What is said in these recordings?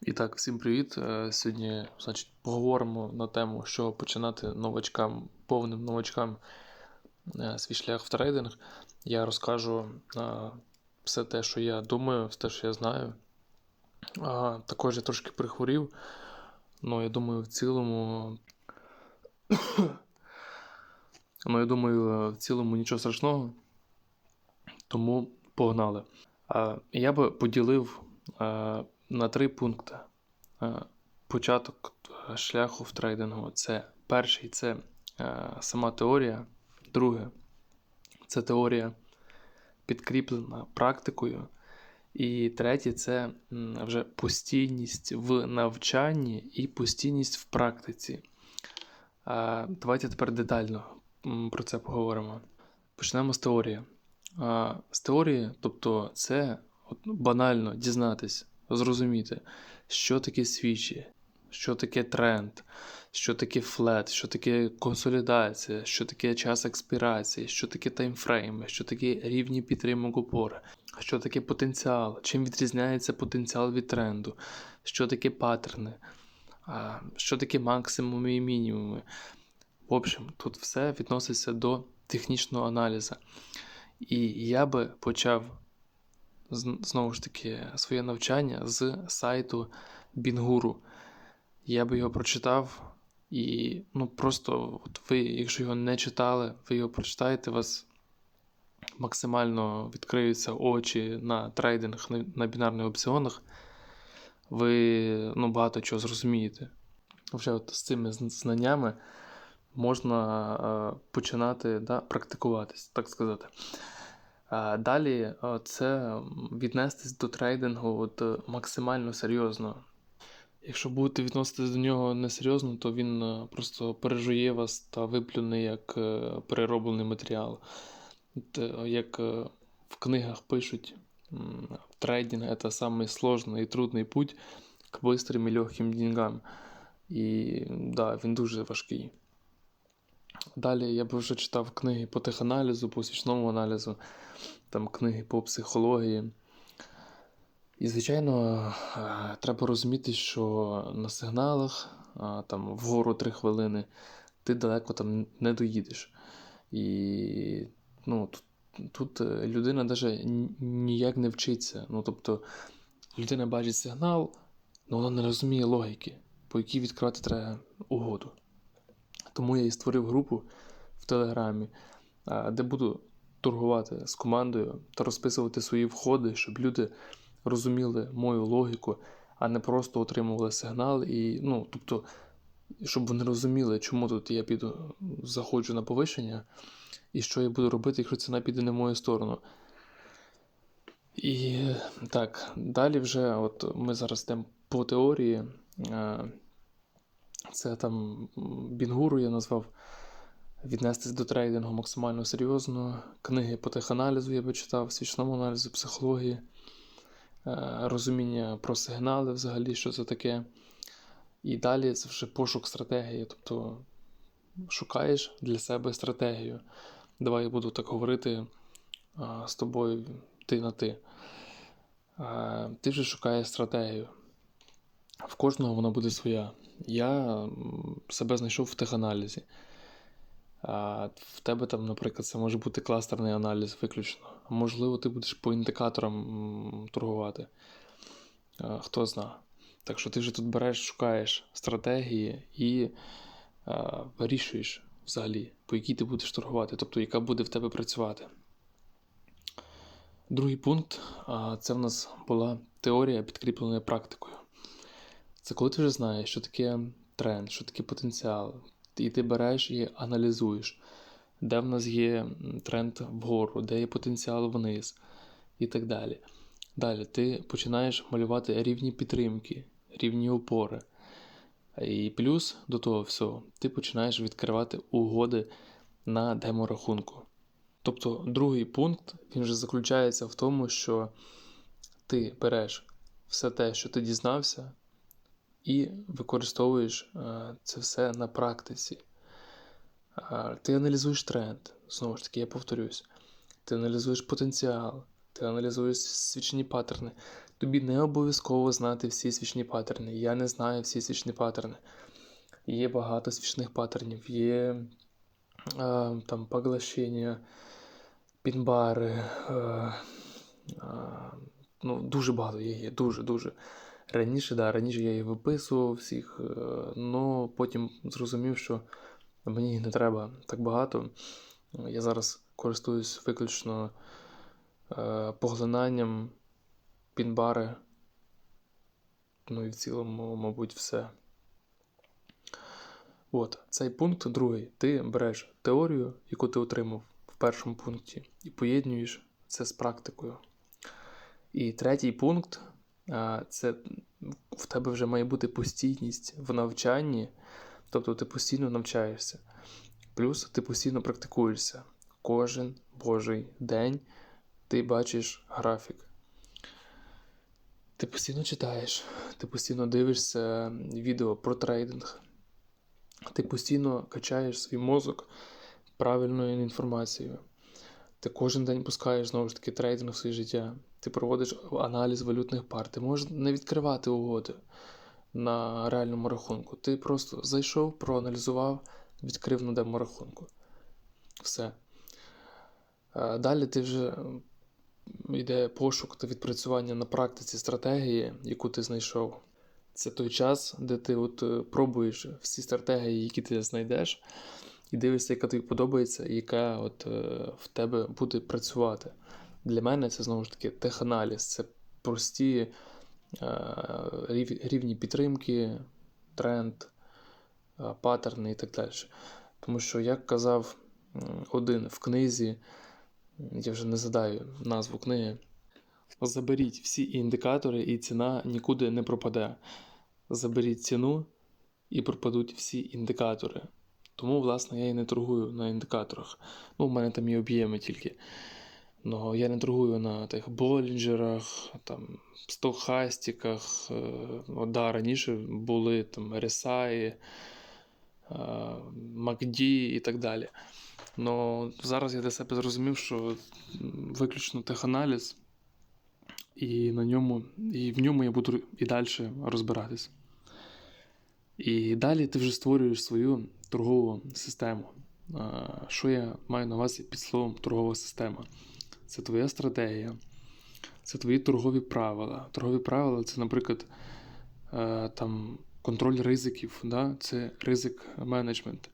І так, всім привіт. Е, Сьогодні, значить, поговоримо на тему, що починати новачкам, повним новачкам е, свій шлях в трейдинг. Я розкажу е, все те, що я думаю, все те, що я знаю. Також я трошки прихворів. Ну, я думаю, в цілому. Ну, я думаю, в цілому нічого страшного. Тому погнали. Я би поділив на три пункти. Початок е, шляху в трейдингу. Це перший це сама теорія. Друге це теорія підкріплена практикою. І третє це вже постійність в навчанні і постійність в практиці. Давайте тепер детально про це поговоримо. Почнемо з теорії. З теорії, тобто, це банально дізнатись, зрозуміти, що таке свічі, що таке тренд, що таке флет, що таке консолідація, що таке час експірації, що таке таймфрейми, що таке рівні підтримок опори, що таке потенціал, чим відрізняється потенціал від тренду, що таке паттерни, що таке максимуми і мінімуми. В общем, тут все відноситься до технічного аналізу. І я би почав знову ж таки своє навчання з сайту Бінгуру. Я би його прочитав, і ну просто от ви, якщо його не читали, ви його прочитаєте, у вас максимально відкриються очі на трейдинг на, на бінарних опціонах. Ви ну, багато чого зрозумієте. Вже от з цими знаннями можна е, починати да, практикуватись, так сказати. Далі це віднестись до трейдингу от, е, максимально серйозно. Якщо будете відноситись до нього несерйозно, то він е, просто пережує вас та виплюне як е, перероблений матеріал. Як в книгах пишуть, трейдинг це самий сложний і трудний путь к быстрым і легким деньгам. І да, він дуже важкий. Далі я би вже читав книги по теханалізу, по свічному аналізу, там книги по психології. І, звичайно, е, треба розуміти, що на сигналах там, вгору 3 хвилини ти далеко там не доїдеш. І ну, тут, тут е, людина навіть ніяк не вчиться. Ну, тобто, людина бачить сигнал, але вона не розуміє логіки, по якій відкривати треба угоду. Тому я і створив групу в Телеграмі, де буду торгувати з командою та розписувати свої входи, щоб люди розуміли мою логіку, а не просто отримували сигнал. І, ну, тобто, щоб вони розуміли, чому тут я піду, заходжу на повищення, і що я буду робити, якщо ціна піде на мою сторону. І так, далі вже от ми зараз йдемо по теорії. Е, Це там Бінгуру я назвав віднестись до трейдингу максимально серйозно. Книги по теханалізу я би читав, свічному аналізу, психології, е, розуміння про сигнали взагалі, що це таке. І далі це вже пошук стратегії. Тобто шукаєш для себе стратегію. Давай я буду так говорити з тобою ти на ти. Ти вже шукаєш стратегію. В кожного вона буде своя. Я себе знайшов в теханалізі. В тебе там, наприклад, це може бути кластерний аналіз виключно. А Можливо, ти будеш по індикаторам торгувати. Хто зна. Так що ти вже тут береш, шукаєш стратегії і вирішуєш взагалі, по якій ти будеш торгувати, тобто яка буде в тебе працювати. Другий пункт це в нас була теорія, підкріплена практикою. Це коли ти вже знаєш, що таке тренд, що таке потенціал, і ти береш і аналізуєш, де в нас є тренд вгору, де є потенціал вниз і так далі. Далі ти починаєш малювати рівні підтримки, рівні опори. І плюс до того всього, ти починаєш відкривати угоди на деморахунку. Тобто, другий пункт він вже заключається в тому, що ти береш все те, що ти дізнався, і використовуєш е, це все на практиці. Е, Ти аналізуєш тренд, знову ж таки, я повторюсь, ти аналізуєш потенціал, ти аналізуєш свічні паттерни, Тобі не обов'язково знати всі свічні паттерни. Я не знаю всі свічні паттерни. Є багато свічних паттернів, є е, там поглощення, пінбари. Ну, дуже багато є, є дуже-дуже. Раніше, да, раніше я їх виписував всіх, але потім зрозумів, що мені не треба так багато. Я зараз користуюсь виключно е, поглинанням пінбари. Ну і в цілому, мабуть, все. От, цей пункт другий. Ти береш теорію, яку ти отримав в першому пункті, і поєднуєш це з практикою. І третій пункт це в тебе вже має бути постійність в навчанні, тобто ти постійно навчаєшся. Плюс ти постійно практикуєшся. Кожен божий день ти бачиш графік. Ти постійно читаєш, ти постійно дивишся відео про трейдинг. Ти постійно качаєш свій мозок правильною інформацією. Ти кожен день пускаєш знову ж таки трейдинг в своє життя. Ти проводиш аналіз валютних пар. Ти можеш не відкривати угоди на реальному рахунку. Ти просто зайшов, проаналізував, відкрив на деморахунку. Все. Далі ти вже йде пошук та відпрацювання на практиці стратегії, яку ти знайшов. Це той час, де ти от е, пробуєш всі стратегії, які ти знайдеш, і дивишся, яка тобі подобається, і яка от е, в тебе буде працювати. Для мене це знову ж таки теханаліз, це прості е, рівні підтримки, тренд, паттерни і так далі. Тому що, як казав один в книзі, я вже не задаю назву книги. Заберіть всі індикатори, і ціна нікуди не пропаде. Заберіть ціну і пропадуть всі індикатори. Тому, власне, я і не торгую на індикаторах. Ну, У мене там є об'єми тільки. Но я не торгую на тих болінджерах, там, стохастиках. О, да, Раніше були там RSI, MACD і так далі. Но зараз я для себе зрозумів, що виключно теханаліз, і на ньому, і в ньому я буду і далі розбиратись. І далі ти вже створюєш свою торгову систему. Що я маю на увазі під словом торгова система? Це твоя стратегія, це твої торгові правила. Торгові правила це, наприклад, е, там, контроль ризиків, да? це ризик менеджмент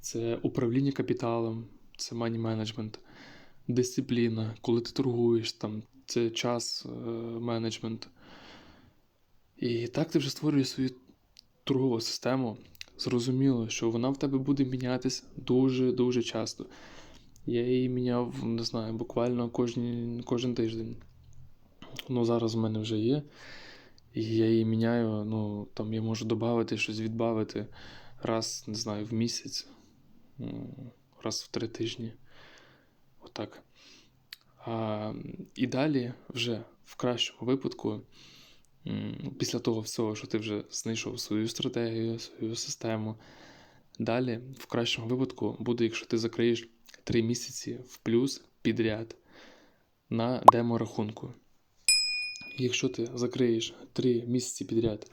це управління капіталом, це мані менеджмент, дисципліна, коли ти торгуєш, там, це час е, менеджмент. І так ти вже створюєш свою торгову систему. Зрозуміло, що вона в тебе буде мінятися дуже-дуже часто. Я її міняв, не знаю, буквально кожні, кожен тиждень. Ну, зараз в мене вже є. І я її міняю, ну, там я можу додати щось відбавити раз, не знаю, в місяць раз в три тижні. Отак. А, І далі, вже в кращому випадку, після того всього, що ти вже знайшов свою стратегію, свою систему. Далі, в кращому випадку, буде, якщо ти закриєш 3 місяці в плюс підряд на демо-рахунку. Якщо ти закриєш 3 місяці підряд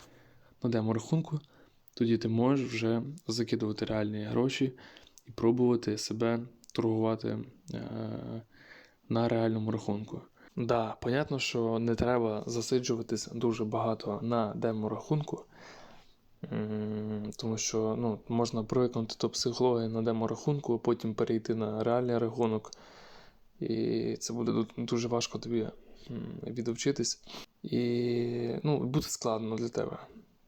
на демо-рахунку, тоді ти можеш вже закидувати реальні гроші і пробувати себе торгувати е, на реальному рахунку. Да, понятно, що не треба засиджуватись дуже багато на демо-рахунку, тому що ну, можна привикнути до психології на демо-рахунку, а потім перейти на реальний рахунок. І це буде дуже важко тобі відвчитись. І ну, буде складно для тебе.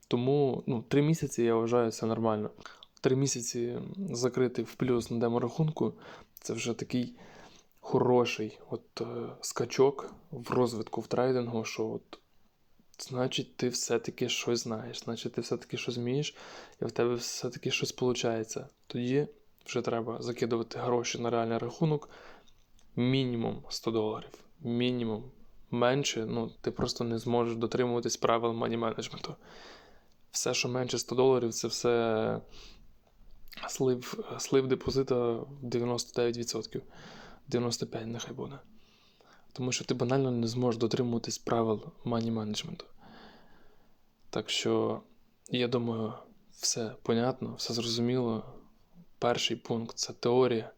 Тому ну, три місяці я вважаю це нормально три місяці закрити в плюс на деморахунку, це вже такий хороший от, е, скачок в розвитку в трейдингу, що от, значить, ти все-таки щось знаєш, значить, ти все-таки щось вмієш, і в тебе все-таки щось виходить. Тоді вже треба закидувати гроші на реальний рахунок. Мінімум 100 доларів. Мінімум. Менше, ну, ти просто не зможеш дотримуватись правил мані менеджменту. Все, що менше 100 доларів, це все слив слив депозита 99%. 95% нехай буде. Тому що ти банально не зможеш дотримуватись правил мані менеджменту. Так що, я думаю, все понятно, все зрозуміло. Перший пункт це теорія,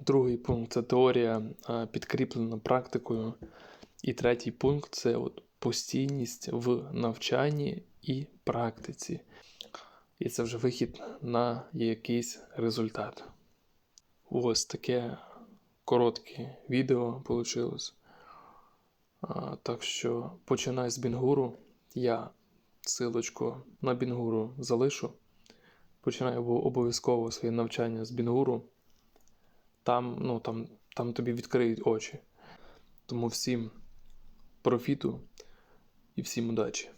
другий пункт це теорія підкріплена практикою. І третій пункт це от постійність в навчанні і практиці. І це вже вихід на якийсь результат. Ось таке коротке відео вийшло. Так що починай з Бінгуру. Я силочку на Бінгуру залишу. Починай обов'язково своє навчання з Бінгуру. Там, ну, там, там тобі відкриють очі. Тому всім профіту і всім удачі!